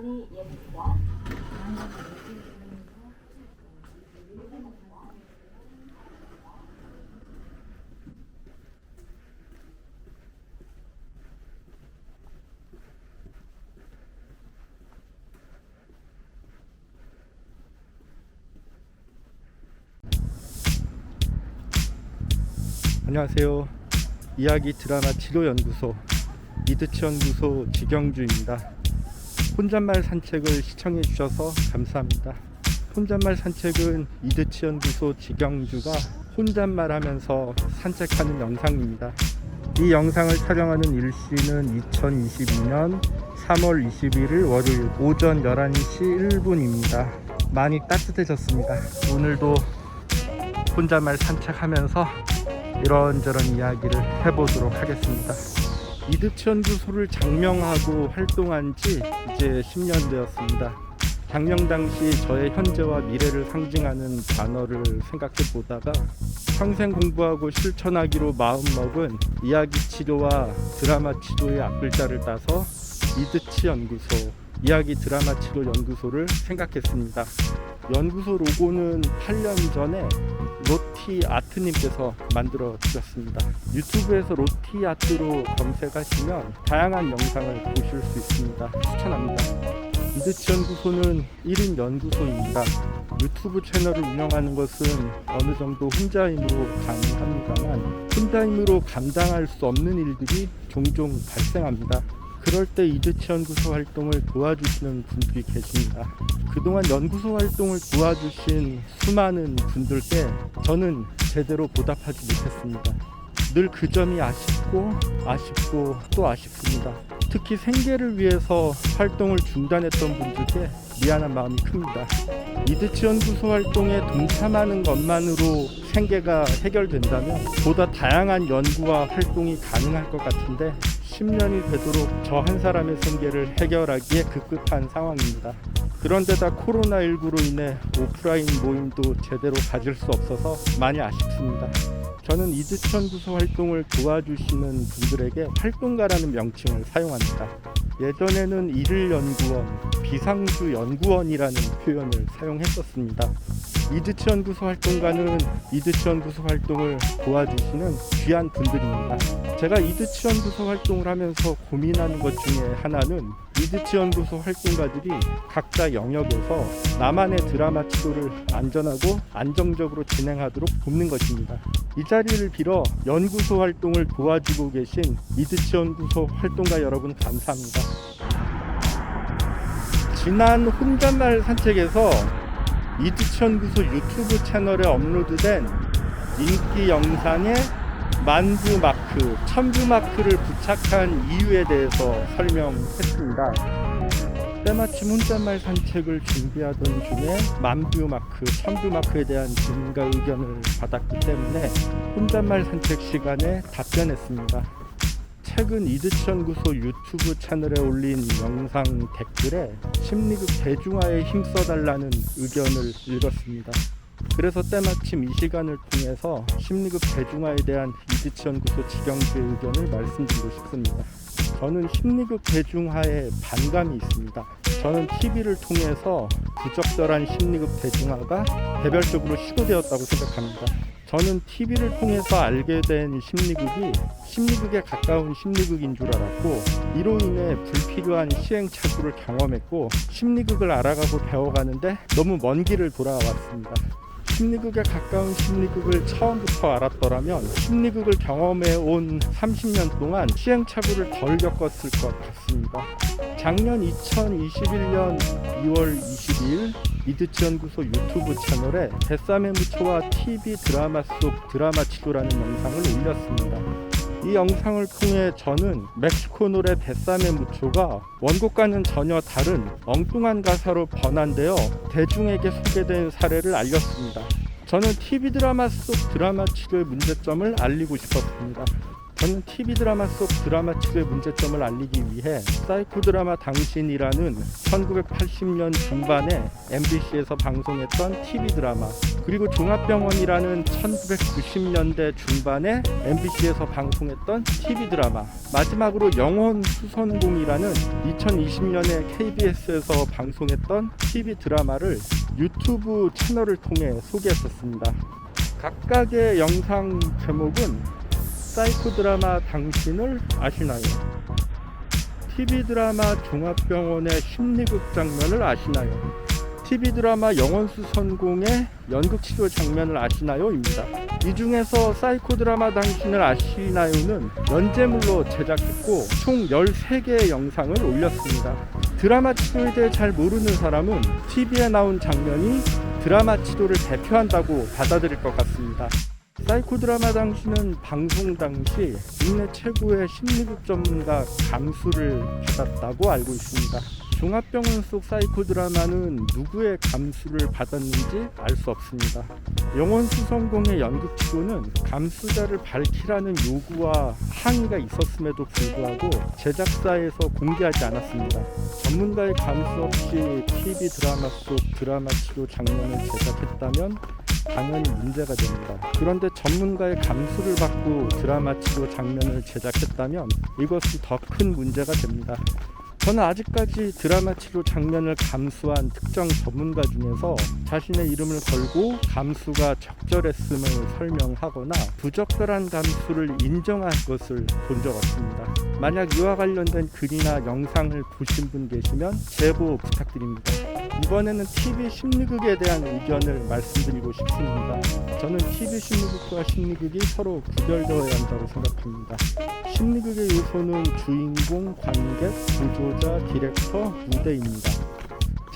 문이 열립니다. 안녕하세요. 이야기 드라마 치료연구소 이드치 연구소 지경주입니다. 혼잣말 산책을 시청해 주셔서 감사합니다. 혼잣말 산책은 이드치연구소 지경주가 혼잣말 하면서 산책하는 영상입니다. 이 영상을 촬영하는 일시는 2022년 3월 21일 월요일 오전 11시 1분입니다. 많이 따뜻해졌습니다. 오늘도 혼잣말 산책하면서 이런저런 이야기를 해보도록 하겠습니다. 이득연구소를 장명하고 활동한 지 이제 10년 되었습니다. 장명 당시 저의 현재와 미래를 상징하는 단어를 생각해 보다가 평생 공부하고 실천하기로 마음먹은 이야기 치료와 드라마 치료의 앞글자를 따서 이드치 연구소, 이야기 드라마 치료 연구소를 생각했습니다. 연구소 로고는 8년 전에 로티 아트님께서 만들어 주셨습니다. 유튜브에서 로티 아트로 검색하시면 다양한 영상을 보실 수 있습니다. 추천합니다. 이드치 연구소는 1인 연구소입니다. 유튜브 채널을 운영하는 것은 어느 정도 혼자 힘으로 가능합니다만 혼자 힘으로 감당할 수 없는 일들이 종종 발생합니다. 그럴 때 이드치 연구소 활동을 도와주시는 분들이 계십니다. 그동안 연구소 활동을 도와주신 수많은 분들께 저는 제대로 보답하지 못했습니다. 늘 그 점이 아쉽고 아쉽고 또 아쉽습니다. 특히 생계를 위해서 활동을 중단했던 분들께 미안한 마음이 큽니다. 이드치 연구소 활동에 동참하는 것만으로 생계가 해결된다면 보다 다양한 연구와 활동이 가능할 것 같은데 10년이 되도록 저 한 사람의 생계를 해결하기에 급급한 상황입니다. 그런데다 코로나19로 인해 오프라인 모임도 제대로 가질 수 없어서 많이 아쉽습니다. 저는 이드천구소 활동을 도와주시는 분들에게 활동가라는 명칭을 사용합니다. 예전에는 일일 연구원, 비상주 연구원이라는 표현을 사용했었습니다. 이드치 연구소 활동가는 이드치 연구소 활동을 도와주시는 귀한 분들입니다. 제가 이드치 연구소 활동을 하면서 고민하는 것 중에 하나는 이드치 연구소 활동가들이 각자 영역에서 나만의 드라마 치료를 안전하고 안정적으로 진행하도록 돕는 것입니다. 이 자리를 빌어 연구소 활동을 도와주고 계신 이드치 연구소 활동가 여러분 감사합니다. 지난 혼잣말 산책에서 이드치 연구소 유튜브 채널에 업로드된 인기 영상에 만두 마크, 천주 마크를 부착한 이유에 대해서 설명했습니다. 때마침 혼잣말 산책을 준비하던 중에 만두 마크, 천주 마크에 대한 질문과 의견을 받았기 때문에 혼잣말 산책 시간에 답변했습니다. 최근 이드치 연구소 유튜브 채널에 올린 영상 댓글에 심리극 대중화에 힘써달라는 의견을 읽었습니다. 그래서 때마침 이 시간을 통해서 심리극 대중화에 대한 이드치 연구소 지경주의 의견을 말씀드리고 싶습니다. 저는 심리극 대중화에 반감이 있습니다. 저는 TV를 통해서 부적절한 심리극 대중화가 개별적으로 시도되었다고 생각합니다. 저는 TV를 통해서 알게 된 심리극이 심리극에 가까운 심리극인 줄 알았고 이로 인해 불필요한 시행착오를 경험했고 심리극을 알아가고 배워가는데 너무 먼 길을 돌아왔습니다. 심리극에 가까운 심리극을 처음부터 알았더라면 심리극을 경험해 온 30년 동안 시행착오를 덜 겪었을 것 같습니다. 작년 2021년 2월 22일 이드치 연구소 유튜브 채널에 뱃삼의 무초와 TV 드라마 속 드라마 치료라는 영상을 올렸습니다. 이 영상을 통해 저는 멕시코 노래 뱃삼의 무초가 원곡과는 전혀 다른 엉뚱한 가사로 번안되어 대중에게 소개된 사례를 알렸습니다. 저는 TV 드라마 속 드라마 치료의 문제점을 알리고 싶었습니다. 저는 TV 드라마 속 드라마 치료의 문제점을 알리기 위해 사이코 드라마 당신이라는 1980년 중반에 MBC에서 방송했던 TV 드라마 그리고 종합병원이라는 1990년대 중반에 MBC에서 방송했던 TV 드라마 마지막으로 영혼 수선공이라는 2020년에 KBS에서 방송했던 TV 드라마를 유튜브 채널을 통해 소개했었습니다. 각각의 영상 제목은 사이코 드라마 당신을 아시나요? TV 드라마 종합병원의 심리극 장면을 아시나요? TV 드라마 영원수 선공의 연극 치료 장면을 아시나요?입니다. 이 중에서 사이코 드라마 당신을 아시나요는 연재물로 제작했고 총 13개의 영상을 올렸습니다. 드라마 치료에 대해 잘 모르는 사람은 TV에 나온 장면이 드라마 치료를 대표한다고 받아들일 것 같습니다. 사이코 드라마 당시는 방송 당시 국내 최고의 심리극 전문가 감수를 받았다고 알고 있습니다. 종합병원 속 사이코 드라마는 누구의 감수를 받았는지 알 수 없습니다. 영원수 성공의 연극 치고는 감수자를 밝히라는 요구와 항의가 있었음에도 불구하고 제작사에서 공개하지 않았습니다. 전문가의 감수 없이 TV 드라마 속 드라마 치료 장면을 제작했다면 당연히 문제가 됩니다. 그런데 전문가의 감수를 받고 드라마 치료 장면을 제작했다면 이것이 더 큰 문제가 됩니다. 저는 아직까지 드라마 치료 장면을 감수한 특정 전문가 중에서 자신의 이름을 걸고 감수가 적절했음을 설명하거나 부적절한 감수를 인정한 것을 본 적 없습니다. 만약 이와 관련된 글이나 영상을 보신 분 계시면 제보 부탁드립니다. 이번에는 TV 심리극에 대한 의견을 말씀드리고 싶습니다. 저는 TV 심리극과 심리극이 서로 구별되어야 한다고 생각합니다. 심리극의 요소는 주인공, 관객, 보조자, 디렉터, 무대입니다.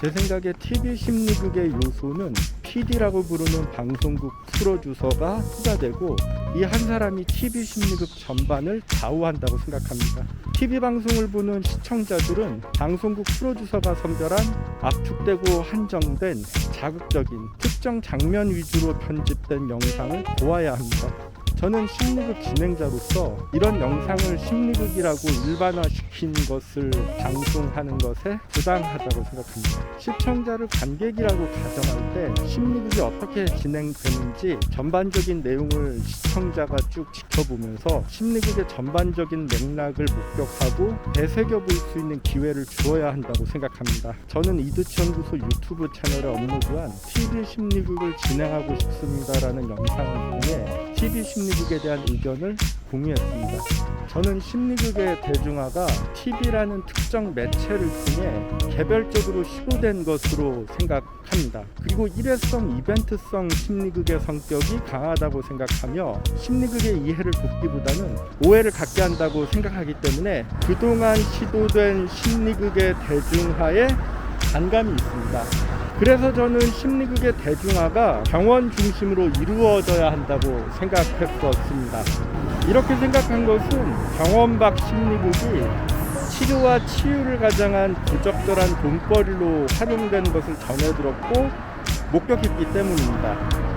제 생각에 TV 심리극의 요소는 PD라고 부르는 방송국 프로듀서가 후가되고 이 한 사람이 TV 심리극 전반을 좌우한다고 생각합니다. TV 방송을 보는 시청자들은 방송국 프로듀서가 선별한 압축되고 한정된 자극적인 특정 장면 위주로 편집된 영상을 보아야 합니다. 저는 심리극 진행자로서 이런 영상을 심리극이라고 일반화시킨 것을 방송하는 것에 부당하다고 생각합니다. 시청자를 관객이라고 가정할 때 심리극이 어떻게 진행되는지 전반적인 내용을 시청자가 쭉 지켜보면서 심리극의 전반적인 맥락을 목격하고 되새겨 볼 수 있는 기회를 주어야 한다고 생각합니다. 저는 이두치 연구소 유튜브 채널에 업로드한 TV 심리극을 진행하고 싶습니다라는 영상을 통해 TV 심리 극에 대한 의견을 공유했습니다. 저는 심리극의 대중화가 TV라는 특정 매체를 통해 개별적으로 시도된 것으로 생각합니다. 그리고 일회성, 이벤트성 심리극의 성격이 강하다고 생각하며 심리극의 이해를 돕기보다는 오해를 갖게 한다고 생각하기 때문에 그동안 시도된 심리극의 대중화에 반감이 있습니다. 그래서 저는 심리극의 대중화가 병원 중심으로 이루어져야 한다고 생각했었습니다. 이렇게 생각한 것은 병원 밖 심리극이 치료와 치유를 가장한 부적절한 돈벌이로 활용된 것을 전해 들었고 목격했기 때문입니다.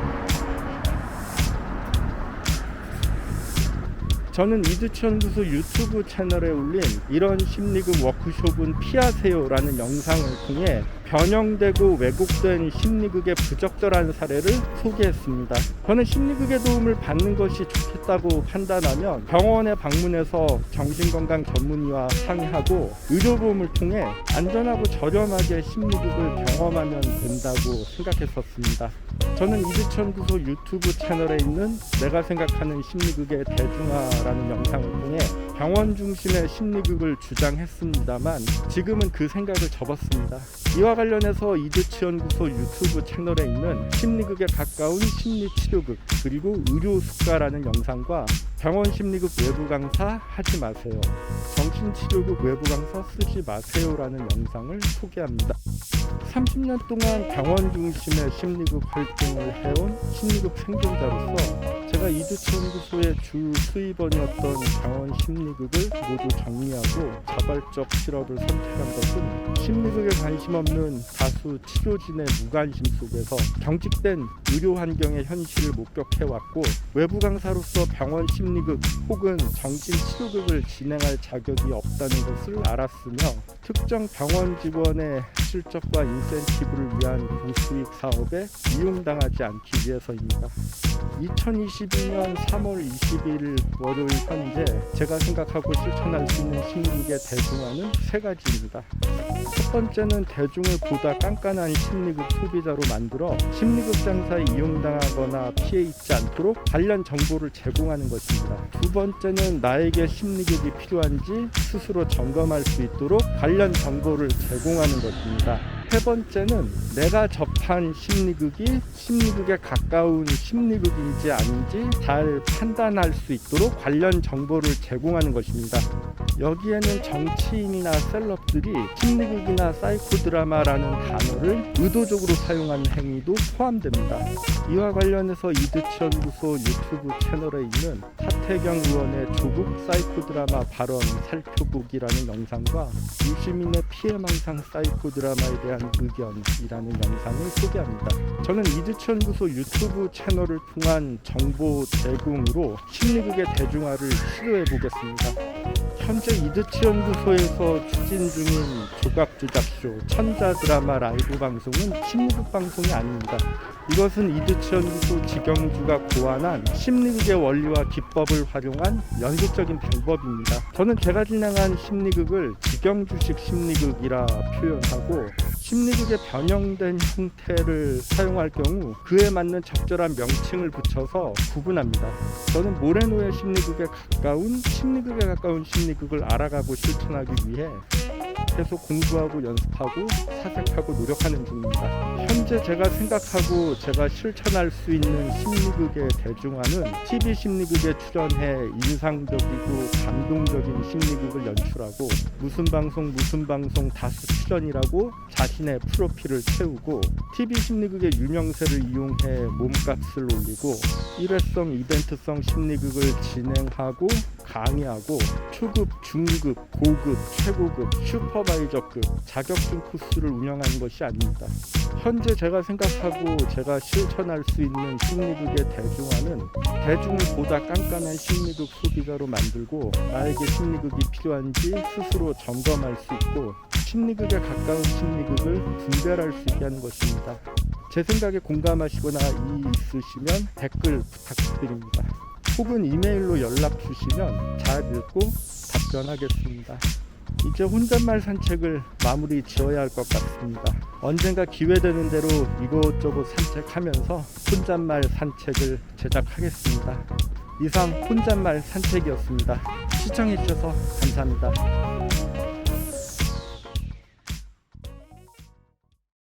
저는 이두천구소 유튜브 채널에 올린 이런 심리극 워크숍은 피하세요라는 영상을 통해 변형되고 왜곡된 심리극의 부적절한 사례를 소개했습니다. 저는 심리극의 도움을 받는 것이 좋겠다고 판단하면 병원에 방문해서 정신건강 전문의와 상의하고 의료보험을 통해 안전하고 저렴하게 심리극을 경험하면 된다고 생각했었습니다. 저는 이두천구소 유튜브 채널에 있는 내가 생각하는 심리극의 대중화라는 영상을 통해 병원 중심의 심리극을 주장했습니다만 지금은 그 생각을 접었습니다. 이와 관련해서 이두치연구소 유튜브 채널에 있는 심리극에 가까운 심리치료극 그리고 의료숙가라는 영상과 병원 심리극 외부 강사 하지 마세요. 정신치료극 외부 강사 쓰지 마세요라는 영상을 소개합니다. 30년 동안 병원 중심의 심리극 활동을 해온 심리극 생존자로서 제가 이두치연구소의 주 수입원이었던 병원 심리극을 모두 정리하고 자발적 실업을 선택한 것은 심리극에 관심 없는 다수 치료진의 무관심 속에서 경직된 의료 환경의 현실을 목격해왔고 외부 강사로서 병원 심리극 혹은 정신 치료극을 진행할 자격이 없다는 것을 알았으며 특정 병원 직원의 실적과 인 센티브를 위한 고수익 사업에 이용당하지 않기 위해서입니다. 2022년 3월 22일 월요일 현재 제가 생각하고 실천할 수 있는 심리극의 대중화는 세 가지입니다. 첫 번째는 대중을 보다 깐깐한 심리극 소비자로 만들어 심리극 장사에 이용당하거나 피해 입지 않도록 관련 정보를 제공하는 것입니다. 두 번째는 나에게 심리극이 필요한지 스스로 점검할 수 있도록 관련 정보를 제공하는 것입니다. 세 번째는 내가 접한 심리극이 심리극에 가까운 심리극인지 아닌지 잘 판단할 수 있도록 관련 정보를 제공하는 것입니다. 여기에는 정치인이나 셀럽들이 심리극이나 사이코드라마라는 단어를 의도적으로 사용하는 행위도 포함됩니다. 이와 관련해서 이드치 연구소 유튜브 채널에 있는 하태경 의원의 조국 사이코드라마 발언 살펴보기라는 영상과 유시민의 피해망상 사이코드라마에 대한 의견이라는 영상을 소개합니다. 저는 이드치 연구소 유튜브 채널을 통한 정보 제공으로 심리극의 대중화를 시도해 보겠습니다. 현재 이드치 연구소에서 추진 중인 조각 제작쇼 천자 드라마 라이브 방송은 심리극 방송이 아닙니다. 이것은 이드치 연구소 직영주가 고안한 심리극의 원리와 기법을 활용한 연극적인 방법입니다. 저는 제가 진행한 심리극을 직영주식 심리극이라 표현하고 심리극의 변형된 형태를 사용할 경우 그에 맞는 적절한 명칭을 붙여서 구분합니다. 저는 모레노의 심리극에 가까운 심리극에 가까운 심리극을 알아가고 실천하기 위해 계속 공부하고 연습하고 사색하고 노력하는 중입니다. 현재 제가 생각하고 제가 실천할 수 있는 심리극의 대중화는 TV 심리극에 출연해 인상적이고 감동적인 심리극을 연출하고 무슨 방송 무슨 방송 다수 출연이라고 자신의 프로필을 채우고 TV 심리극의 유명세를 이용해 몸값을 올리고 일회성 이벤트성 심리극을 진행하고 강의하고 초급, 중급, 고급, 최고급, 슈퍼바이저급 자격증 코스를 운영하는 것이 아닙니다. 현재 제가 생각하고 제가 실천할 수 있는 심리극의 대중화는 대중을 보다 깐깐한 심리극 소비자로 만들고 나에게 심리극이 필요한지 스스로 점검할 수 있고 심리극에 가까운 심리극을 분별할 수 있게 하는 것입니다. 제 생각에 공감하시거나 이의 있으시면 댓글 부탁드립니다. 혹은 이메일로 연락 주시면 잘 읽고 답변하겠습니다. 이제 혼잣말 산책을 마무리 지어야 할 것 같습니다. 언젠가 기회되는 대로 이곳저곳 산책하면서 혼잣말 산책을 제작하겠습니다. 이상 혼잣말 산책이었습니다. 시청해주셔서 감사합니다.